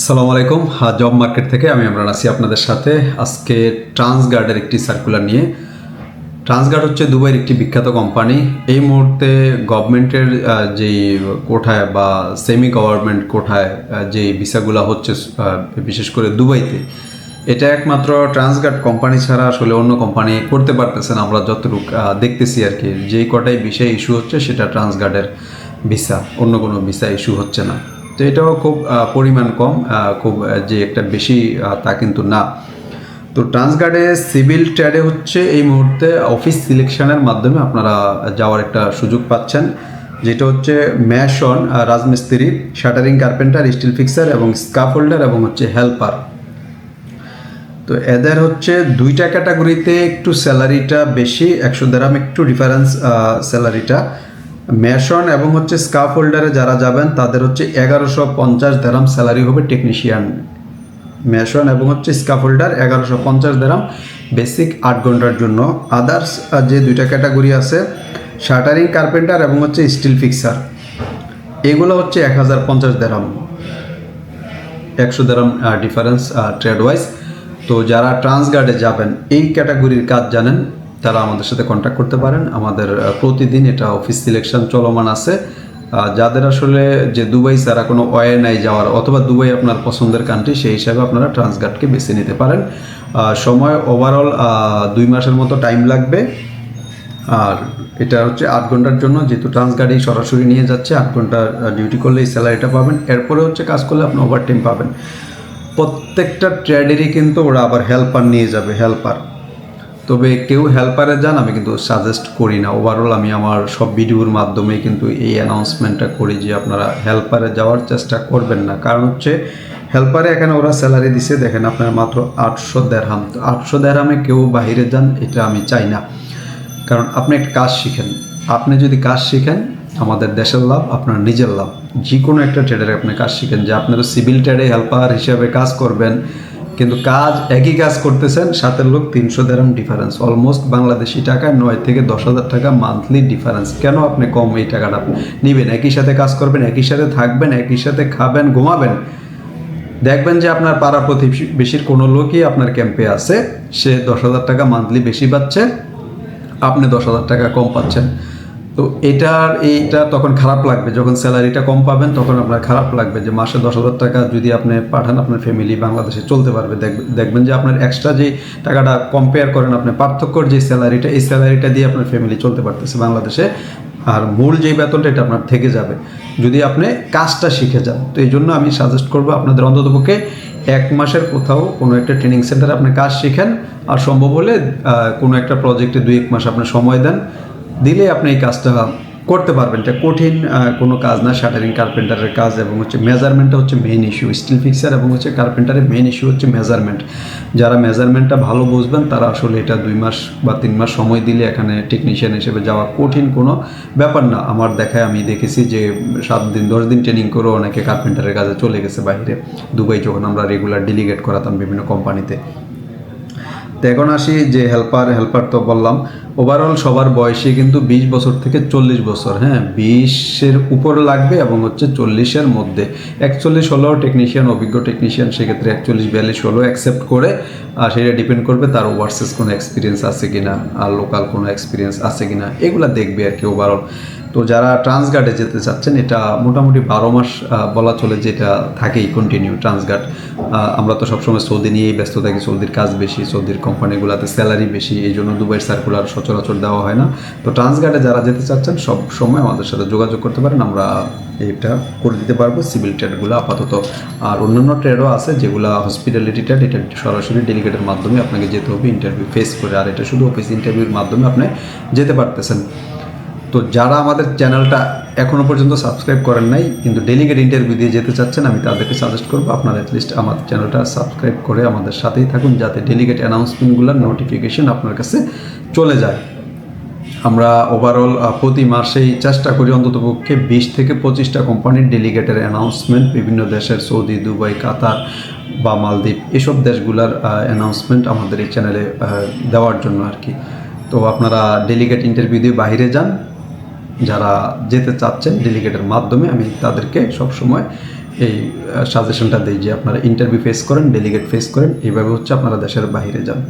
আসসালামু আলাইকুম। হা job market থেকে আমি ইমরান আছি আপনাদের সাথে। আজকে ট্রান্সগার্ডের একটি সার্কুলার নিয়ে। ট্রান্সগার্ড হচ্ছে দুবাইয়ের একটি বিখ্যাত কোম্পানি এই মুহূর্তে গভর্নমেন্টের যেই কোঠায় বা সেমি গভর্নমেন্ট কোঠায় যেই ভিসাগুলো হচ্ছে বিশেষ করে দুবাইতে, এটা একমাত্র ট্রান্সগার্ড কোম্পানি ছাড়া আসলে অন্য কোম্পানি করতে পারতেছে না। আমরা যতটুকু দেখতেছি আর কি, যেই কটাই বিষয় ইস্যু হচ্ছে, সেটা ট্রান্সগার্ডের ভিসা অন্য কোনো ভিসা ইস্যু হচ্ছে না। তো এটাও খুব পরিমাণ কম খুব যে একটা বেশি তা কিন্তু না। তো ট্রান্সগার্ডে সিভিল ট্রেডে হচ্ছে এই মুহূর্তে অফিস সিলেকশনের মাধ্যমে আপনারা যাওয়ার একটা সুযোগ পাচ্ছেন। যেটা হচ্ছে ম্যাশন রাজমিস্ত্রি, শাটারিং কার্পেন্টার, স্টিল ফিক্সার এবং স্কাফোল্ডার এবং হচ্ছে হেল্পার। তো এদের হচ্ছে দুইটা ক্যাটাগরিতে একটু স্যালারিটা বেশি, একশো দেরাম একটু ডিফারেন্স স্যালারিটা। ম্যাশন এবং হচ্ছে স্কাফ হোল্ডারে যারা যাবেন, তাদের হচ্ছে এগারোশো পঞ্চাশ দেরাম স্যালারি হবে টেকনিশিয়ান ম্যাশন এবং হচ্ছে স্কাফ হোল্ডার এগারোশো পঞ্চাশ দেরাম বেসিক আট ঘণ্টার জন্য। আদার্স যে দুইটা ক্যাটাগরি আছে শাটারিং কার্পেন্টার এবং হচ্ছে স্টিল ফিক্সার এগুলো হচ্ছে এক হাজার পঞ্চাশ দেরাম একশো দেরাম ডিফারেন্স ট্রেড ওয়াইজ তো যারা ট্রান্সগার্ডে যাবেন, এই ক্যাটাগরির কাজ জানেন তারা আমাদের সাথে কন্ট্যাক্ট করতে পারেন। আমাদের প্রতিদিন এটা অফিস সিলেকশন চলমান আছে। যাদের আসলে যে দুবাই ছাড়া কোনো ওয়ে নাই যাওয়ার অথবা দুবাই আপনার পছন্দের কান্ট্রি সেই হিসাবে আপনারা ট্রান্সগার্ডকে বেছে নিতে পারেন। সময় ওভারঅল দুই মাসের মতো টাইম লাগবে। আর এটা হচ্ছে আট ঘণ্টার জন্য, যেহেতু ট্রান্সগার্ডে সরাসরি নিয়ে যাচ্ছে, আট ঘণ্টা ডিউটি করলে এই স্যালারিটা পাবেন। এরপরে হচ্ছে কাজ করলে আপনি ওভার টাইম পাবেন। প্রত্যেকটা ট্রেডেরই কিন্তু ওরা আবার হেল্পার নিয়ে যাবে হেল্পার তবে কেউ হেল্পারে যান, আমি কিন্তু সাজেস্ট করি না। ওভারঅল আমি আমার সব ভিডিওর মাধ্যমে কিন্তু এই অ্যানাউন্সমেন্টটা করি যে আপনারা হেল্পারে যাওয়ার চেষ্টা করবেন না। কারণ হচ্ছে হেল্পারে এখানে ওরা স্যালারি দিছে, দেখেন আপনার মাত্র আটশো দেড়হাম। তো আটশো দেড়হামে কেউ বাইরে যান, এটা আমি চাই না। কারণ আপনি একটা কাজ শিখেন। আপনি যদি কাজ শিখেন, আমাদের দেশের লাভ, আপনার নিজের লাভ। যে কোনো একটা ট্রেডারে আপনি কাজ শিখেন, যে আপনারা সিভিল ট্রেডে হেল্পার হিসাবে কাজ করবেন কিন্তু কাজ একই কাজ করতেছেন সাথের লোক তিনশো দেরাম ডিফারেন্স অলমোস্ট বাংলাদেশি টাকায় নয় থেকে দশ হাজার টাকা মান্থলি ডিফারেন্স কেন আপনি কম এই টাকাটা নেবেন? একই সাথে কাজ করবেন, একই সাথে থাকবেন, একই সাথে খাবেন, ঘুমাবেন। দেখবেন যে আপনার পাড়া প্রতিবেশীর কোনো লোকই আপনার ক্যাম্পে আছে, সে দশ হাজার টাকা মান্থলি বেশি পাচ্ছে, আপনি দশ হাজার টাকা কম পাচ্ছেন। তো এটার এইটা তখন খারাপ লাগবে। যখন স্যালারিটা কম পাবেন, তখন আপনার খারাপ লাগবে যে মাসে দশ হাজার টাকা যদি আপনি পাঠান, আপনার ফ্যামিলি বাংলাদেশে চলতে পারবে। দেখ- দেখবেন যে আপনার এক্সট্রা যে টাকাটা কম্পেয়ার করেন আপনি পার্থক্যর যে স্যালারিটা, এই স্যালারিটা দিয়ে আপনার ফ্যামিলি চলতে পারতেছে বাংলাদেশে। আর মূল যে বেতনটা, এটা আপনার থেকে যাবে। যদি আপনি কাজটা শিখে যান, তো এই জন্য আমি সাজেস্ট করব আপনাদের অন্ততপক্ষে এক মাসের কোথাও কোনো একটা ট্রেনিং সেন্টারে আপনি কাজ শিখেন। আর সম্ভব হলে কোনো একটা প্রজেক্টে দুই এক মাস আপনি সময় দেন। দিলে আপনি এই কাজটা করতে পারবেন। এটা কঠিন কোনো কাজ না, শাটারিং কার্পেন্টারের কাজ এবং হচ্ছে মেজারমেন্টটা হচ্ছে মেইন ইস্যু স্টিল ফিক্সার এবং হচ্ছে কার্পেন্টারের মেইন ইস্যু হচ্ছে মেজারমেন্ট যারা মেজারমেন্টটা ভালো বুঝবেন, তারা আসলে এটা দুই মাস বা তিন মাস সময় দিলে এখানে টেকনিশিয়ান হিসেবে যাওয়া কঠিন কোনো ব্যাপার না। আমার দেখায় আমি দেখেছি যে সাত দিন, দশ দিন ট্রেনিং করে অনেকে কার্পেন্টারের কাজে চলে গেছে বাইরে দুবাই যখন আমরা রেগুলার ডেলিগেট করাতাম বিভিন্ন কোম্পানিতে তো এখন আসি যে হেল্পার হেল্পার তো বললাম। ওভারঅল সবার বয়সে কিন্তু বিশ বছর থেকে চল্লিশ বছর হ্যাঁ? বিশের উপর লাগবে এবং হচ্ছে চল্লিশের মধ্যে। একচল্লিশ হলেও টেকনিশিয়ান অভিজ্ঞ টেকনিশিয়ান সেক্ষেত্রে একচল্লিশ, বিয়াল্লিশ হলেও অ্যাকসেপ্ট করে, আর সেটা ডিপেন্ড করবে তার ওভারসিজ কোনো এক্সপিরিয়েন্স আছে কি না আর লোকাল কোনো এক্সপিরিয়েন্স আছে কি না এগুলা দেখবে আর কি ওভারঅল তো যারা ট্রান্সগার্ডে যেতে চাচ্ছেন, এটা মোটামুটি বারো মাস বলা চলে যেটা থাকেই কন্টিনিউ ট্রান্সগার্ড আমরা তো সবসময় সৌদি নিয়েই ব্যস্ত থাকি, সৌদির কাজ বেশি, সৌদির কোম্পানিগুলোতে স্যালারি বেশি, এই জন্য দুবাইয়ের সার্কুলার সচরাচর দেওয়া হয় না। তো ট্রান্সগার্ডে যারা যেতে চাচ্ছেন সব সময় আমাদের সাথে যোগাযোগ করতে পারেন, আমরা এটা করে দিতে পারব সিভিল ট্রেডগুলো আপাতত। আর অন্যান্য ট্রেডও আছে, যেগুলো হসপিটালিটি ট্রেড এটা সরাসরি ডেলিগেটের মাধ্যমে আপনাকে যেতে হবে ইন্টারভিউ ফেস করে। আর এটা শুধু অফিস ইন্টারভিউর মাধ্যমে আপনি যেতে পারতেছেন। তো যারা আমাদের চ্যানেলটা এখনও পর্যন্ত সাবস্ক্রাইব করেন নাই, কিন্তু ডেলিগেট ইন্টারভিউ দিয়ে যেতে চাচ্ছেন, আমি তাদেরকে সাজেস্ট করব আপনারা অ্যাটলিস্ট আমাদের চ্যানেলটা সাবস্ক্রাইব করে আমাদের সাথেই থাকুন, যাতে ডেলিগেট অ্যানাউন্সমেন্টগুলোর নোটিফিকেশন আপনার কাছে চলে যায়। আমরা ওভারঅল প্রতি মাসেই চেষ্টা করি অন্ততপক্ষে বিশ থেকে পঁচিশটা কোম্পানির ডেলিগেটের অ্যানাউন্সমেন্ট বিভিন্ন দেশের সৌদি, দুবাই, কাতার বা মালদ্বীপ, এসব দেশগুলোর অ্যানাউন্সমেন্ট আমাদের এই চ্যানেলে দেওয়ার জন্য আর কি। তো আপনারা ডেলিগেট ইন্টারভিউ দিয়ে বাইরে যান যারা যেতে চাচ্ছেন ডেলিগেটের মাধ্যমে, আমি তাদেরকে সবসময় এই সাজেশনটা দিই যে আপনারা ইন্টারভিউ ফেস করেন ডেলিগেট ফেস করেন, এইভাবে হচ্ছে আপনারা দেশের বাইরে যান।